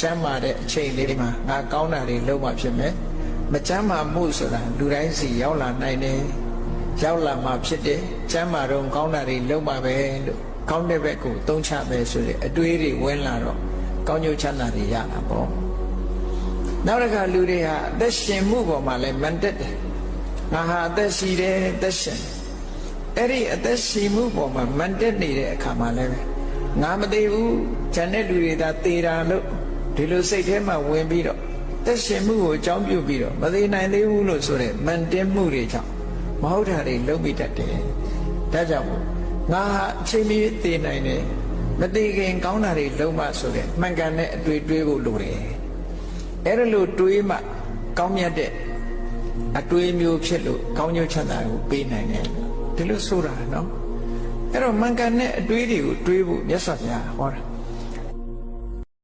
ကျမ်းမာတဲ့အချိန်လေးမှာငါကောင်းတာတွေလုပ်မှဖြစ်မယ်မကျမ်းမာမှုဆိုတာလူတိုင်းစီရောက်လာနိုင်တယ်ရောက်လာမှဖြစ်တယ်ကျမ်းမာတော့ကောင်းတာတွေလုပ်မှပဲလို့ကောင်းတဲ့ဘက်ကိုသုံးချပဲဆိုတဲ့အတွေးတွေဝင်လာတော့ကောင်းကျိုးချမ်းသာတွေရတာပေါ့နောက်တစ်ခါလူတွေဟာအသက်ရှင်မှုပေါ်မှာလည်းမန်တက်တယ်ငါဟာအသက်ရှိတယ်အသက်ရှင်တယ်အဲ့ဒီအသက်ရှိမှုပေါ်မှာမန်တက်နေတဲ့အခါမှာလည်းပဲ ငါမသေးဘူးဂျန်တဲ့လူတွေသာသေတာလို့ဒီလိုစိတ်ထဲမှာဝင်ပြီးတော့သက်ရှင်မှုကိုအကြောင်းပြုပြီးတော့မသေးနိုင်သေးဘူးလို့ဆိုတဲ့မန်တက်မှုတွေကြောင့်မဟုတ်တာတွေလုပ်ပြီးတတ်တယ်ဒါကြောင့်မို့ငါဟာအချိန်မီသေနိုင်တယ်မသေးခင်ကောင်းတာတွေလုပ်မှဆိုတဲ့မှန်ကန်တဲ့အတွေ့တွေးဖို့လိုတယ်အဲ့ဒါလို့တွေးမှကောင်းမြတ်တဲ့အတွေးမျိုးဖြစ်လို့ကောင်းကျိုးချမ်းသာကိုပေးနိုင်တယ်ဒီလိုဆိုတာနော် အဲ့တော့မှန်ကန်တဲ့အတွေးတွေကိုတွေးဖို့မြတ်စွာဘုရားဟောတာ